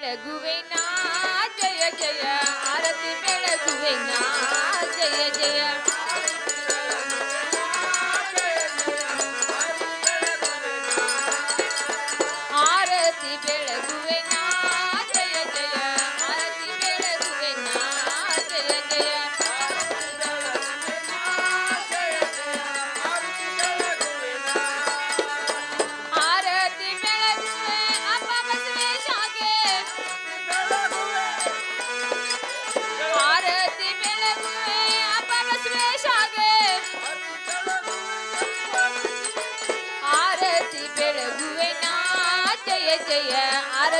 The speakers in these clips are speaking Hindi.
Le gouverneur.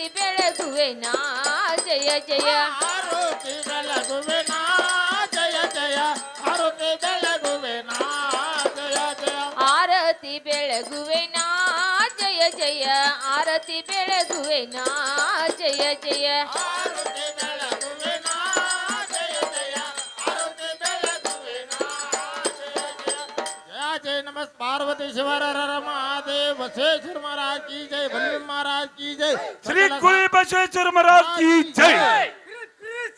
ಆರತಿ ಬೆಳಗುವೆ ನಾ ಜಯ ಜಯ ಆರತಿ ಬೆಳಗುವೆ ನಾ ಜಯ ಜಯ ಆರತಿ ಬೆಳಗುವೆ ನಾ ಜಯ ಜಯ ಆರತಿ ಬೆಳಗುವೆ ನಾ ಜಯ ಜಯ ಆರತಿ ಬೆಳಗುವೆ ನಾ ಜಯ ಜಯ ಆರತಿ जय नमस् पार्वती शिवर महादेव बसेश्वर महाराज की जय भल्लभ महाराज की जय श्री कुल बसेश्वर महाराज की जय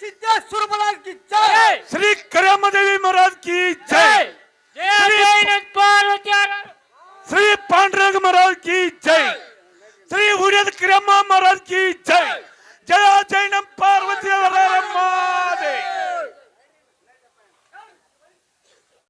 सिद्धेश्वर महाराज की जय श्री करम देवी महाराज की जय जय पार्वती श्री पांडुरंग महाराज की जय श्री उड़द क्रम महाराज की जय जय जय नम